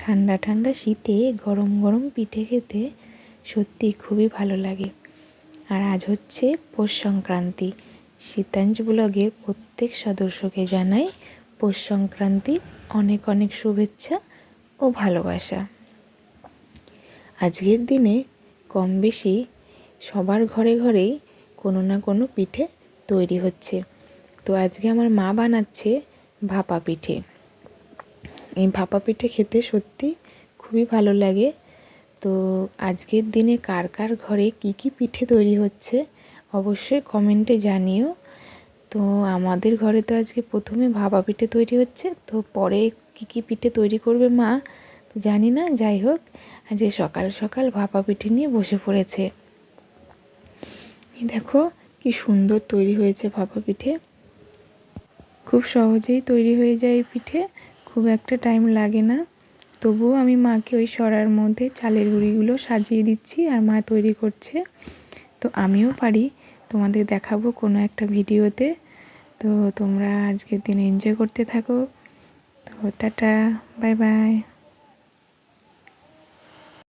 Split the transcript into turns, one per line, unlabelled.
ঠান্ডা ঠান্ডা শীতে গরম গরম পিঠে খেতে সত্যি খুবই ভালো লাগে। আর আজ হচ্ছে পৌষ সংক্রান্তি। শীতাঞ্জ ব্লগের প্রত্যেক সদস্যকে জানাই পৌষ সংক্রান্তি অনেক অনেক শুভেচ্ছা ও ভালোবাসা। আজকের দিনে কম বেশি সবার ঘরে ঘরেই কোনো না কোনো পিঠে তৈরি হচ্ছে। তো আজকে আমার মা বানাচ্ছে ভাপা পিঠে। এই ভাপা পিঠে খেতে সত্যি খুবই ভালো লাগে। তো আজকের দিনে কার কার ঘরে কি কি পিঠে তৈরি হচ্ছে অবশ্যই কমেন্টে জানিও। তো আমাদের ঘরে তো আজকে প্রথমে ভাপা পিঠে তৈরি হচ্ছে, তো পরে কি কি পিঠে তৈরি করবে মা তো জানি না, যাই হোক আজকে সকাল সকাল ভাপা পিঠে নিয়ে বসে পড়েছে। দেখো কি সুন্দর তৈরি হয়েছে ভাপা পিঠে। খুব সহজেই তৈরি হয়ে যায় পিঠে। খুব একটা টাইম লাগে না। তবুও আমি মাকে ওই সরার মধ্যে চালের গুঁড়িগুলো সাজিয়ে দিচ্ছি আর মা তৈরি করছে। তো আমিও পারি। তোমাদের দেখাবো কোনো একটা ভিডিওতে। তো তোমরা আজকের দিন এনজয় করতে থাকো। তো টাটা বাই বাই